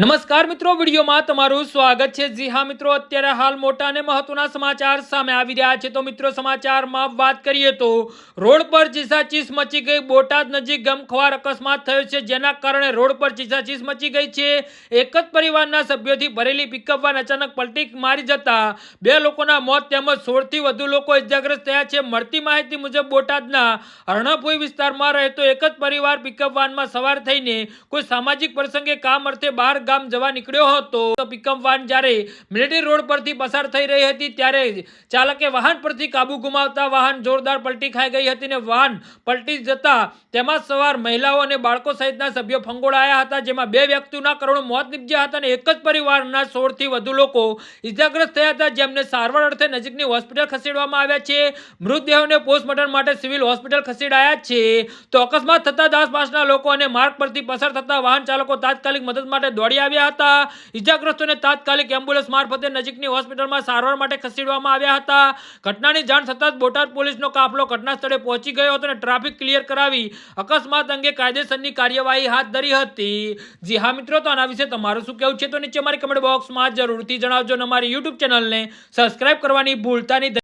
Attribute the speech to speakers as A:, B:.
A: નમસ્કાર મિત્રો, વિડીયોમાં તમારું સ્વાગત છે. જી હા મિત્રો, અત્યારે હાલ મોટા અને મહત્વના સમાચાર સામે આવી રહ્યા છે. તો મિત્રો, સમાચારમાં વાત કરીએ તો રોડ પર ચીસાચીસ મચી ગઈ. બોટાદ નજીક ગમખવાર અકસ્માત થયો છે. જેના કારણે રોડ પર ચીસાચીસ મચી ગઈ છે. એક જ પરિવારના સભ્યોથી ભરેલી પિકઅપ વાન અચાનક પલટી મારી જતા બે લોકોના મોત તેમજ સોળથી વધુ લોકો ઇજાગ્રસ્ત થયા છે. મળતી માહિતી મુજબ, બોટાદના હરણાભોઈ વિસ્તારમાં રહેતો એક જ પરિવાર પિકઅપ વાનમાં સવાર થઈને કોઈ સામાજિક પ્રસંગે કામ અર્થે બહાર ગામ જવા નીકળ્યો હતો. પિકઅપ વાન જ્યારે મિલિટરી રોડ પરથી પસાર થઈ રહી હતી, ત્યારે ચાલકે વાહન પરથી કાબુ ગુમાવતા વાહન જોરદાર પલટી ખાઈ ગઈ હતી ને વાહન પલટી જતા તેમાં સવાર મહિલાઓ અને બાળકો સહિતના સભ્યો ફંગોળાયા હતા, જેમાં બે વ્યક્તિઓના કરોડો મોત નીપજ્યા હતા અને એક જ પરિવારના સોળથી વધુ લોકો ઇજાગ્રસ્ત થયા હતા, જેમને સારવાર અર્થે નજીકની હોસ્પિટલ ખસેડવામાં આવ્યા છે. મૃતદેહોને પોસ્ટમોર્ટમ માટે સિવિલ હોસ્પિટલ ખસેડાયા છે. તો અકસ્માત થતા આસપાસના લોકો અને માર્ગ પરથી પસાર થતા વાહન ચાલકો તાત્કાલિક મદદ માટે દોડી આવ્યા હતા. ઇજાગ્રસ્તોને તાત્કાલિક એમ્બ્યુલન્સ મારફતે નજીકની હોસ્પિટલમાં સારવાર માટે ખસેડવામાં આવ્યા હતા. ઘટનાની જાણ થતાં જ બોટાદ પોલીસનો કાફલો ઘટના સ્થળે પહોંચી ગયો હતો અને ટ્રાફિક ક્લિયર કરાવી અકસ્માત અંગે કાયદેસરની કાર્યવાહી હાથ ધરી હતી. જી હા મિત્રો, તો આના વિશે તમારું શું કહેવું છે? તો નીચે મારી કમેન્ટ બોક્સમાં જરૂરથી જણાવજો અને અમારી યુટ્યુબ ચેનલને સબસ્ક્રાઇબ કરવાની ભૂલતા નહીં.